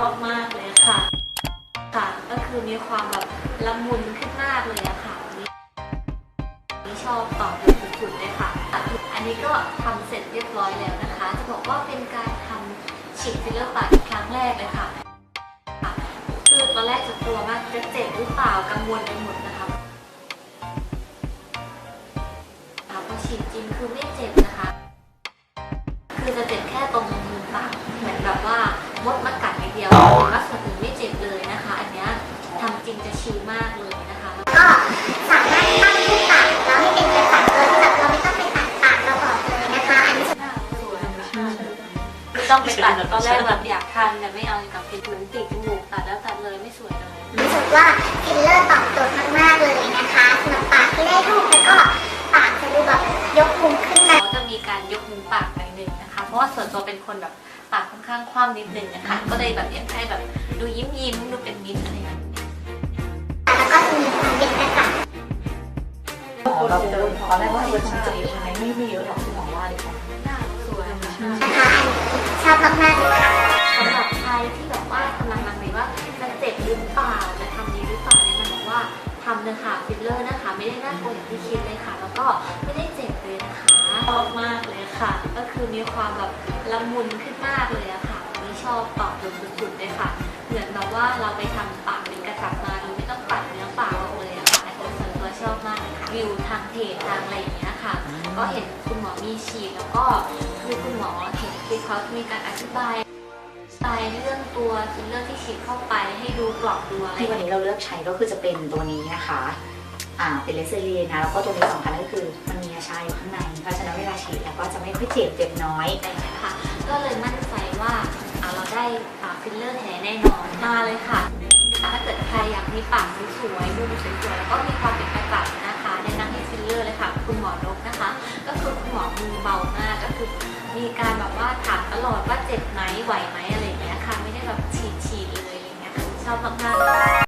อบมากเลยค่ะ ค่ะ ก็คือมีความแบบละมุนขึ้นมากเลยอะค่ะนี่ชอบตอบแบบสุดๆเลยค่ะ อันนี้ก็ทำเสร็จเรียบร้อยแล้วนะคะ จะบอกว่าเป็นการทำฉีดฟิลเลอร์ปากครั้งแรกเลยค่ะคือตอนแรกจะกลัวมากจะเจ็บหรือเปล่ากังวลไปหมดนะคะพอฉีดจริงคือไม่เจ็บนะคะ คือจะเจ็บแค่ตรงมุมปากเหมือนแบบว่ามดมากัด ดียวแต่ว่าส่วนอื่นไม่เจ็บเลยนะคะ อันเนี้ยทำจริงจะชิลมากเลยนะคะ ก็สามารถตั้งรูปปากแล้วให้เป็นกระจับโดยแบบเราไม่ต้องไปตัดปากเราออกเลยนะคะ อันนี้สวยไม่ต้องไปตัดตอนแรกแบบอยากทำแต่ไม่เอากับเป็นเหมือนติดจมูกตัดแล้วตัดเลยไม่สวยเลยรู้สึกว่าฟิลเลอร์ตอบโจทย์มากๆเลยนะคะสำหรับปากที่ได้รูปแล้วก็ปากจะดูแบบยกมุมขึ้นมาเขาจะมีการยกมุมปาก ราะว่าส่วนตัวเป็นคนแบบปากค่อนข้างคว่ำนิดนึงนะคะก็เลยแบบอยากให้แบบดูยิ้มยิ้มๆดูเป็นมิตรอะไรอย่างเงี้ยแล้วก็จะมีความเป็นกระจับเราเดินตอนแรกว่าเออฉันจะมีอะไรไม่มีเยอะหรอกที่บอกว่าเดี๋ยวหน้าสวยค่ะนะคะอันนี้ชอบมากๆเลยค่ะสำหรับใครที่แบบว่ากำลังลังเลว่าจะเจ็บหรือเปล่าจะทำดีหรือเปล่าเนี่ยมันบอกว่าทำเลยค่ะฟิลเลอร์นะคะ ไม่ได้น่ากลัวอย่างที่คิดเลยค่ะ แล้วก็ไม่ได้เจ็บเลยนะคะช อบมากเลยค่ะ ก็คือมีความแบบละมุนขึ้นมากเลยอะค่ะอันนี่ชอบตอบโดนสุดๆเลยค่ะ เหมือนแบบว่าเราไปทำปากเป็นกระจับมาโดยไม่ต้องปัดเนื้อปากออกเลยอะค่ะอันนี้ส่วนตัวชอบมากเลยค่ะวิวทางเพจทางอะไรอย่างเงี้ยค่ะ ก็เห็นคุณหมอมีฉีดแล้วก็คือคุณหมอเห็นคลิปเขามีการอธิบายไปเรื่องตัวฟิลเลอร์ที่ฉีดเข้าไปให้ดูกรอบดูอะไรที่วันนี้เราเลือกใช้ก็คือจะเป็นตัวนี้นะคะอ่า เป็นเลเซอร์เยนนะแล้วก็ตัวนี้สำคัญก็คือมันมีอาชายอยู่ข้างใน เพราะฉะนั้นเวลาฉีดแล้วก็จะไม่ค่อยเจ็บเจ็บน้อยอะไรอย่นี้ค่ะ ก็เลยมั่นใจว่าเราได้ฟิลเลอร์แท้แน่นอนมาเลยค่ะ ถ้าเกิดใครอยากมีปากสวยๆดูสวยสวยแล้วก็มีความเป็นกระจับนะคะแนะนำให้ฟิลเลอร์เลยค่ะ คุณหมอนกนะคะ ก็คือคุณหมอมือเบามากก็คือ มีการแบบว่าถามตลอดว่าเจ็บไหมไหวไหมอะไรอย่างเงี้ยค่ะ ไม่ได้แบบฉีดๆเลยอะไรอย่างเงี้ยชอบมากๆ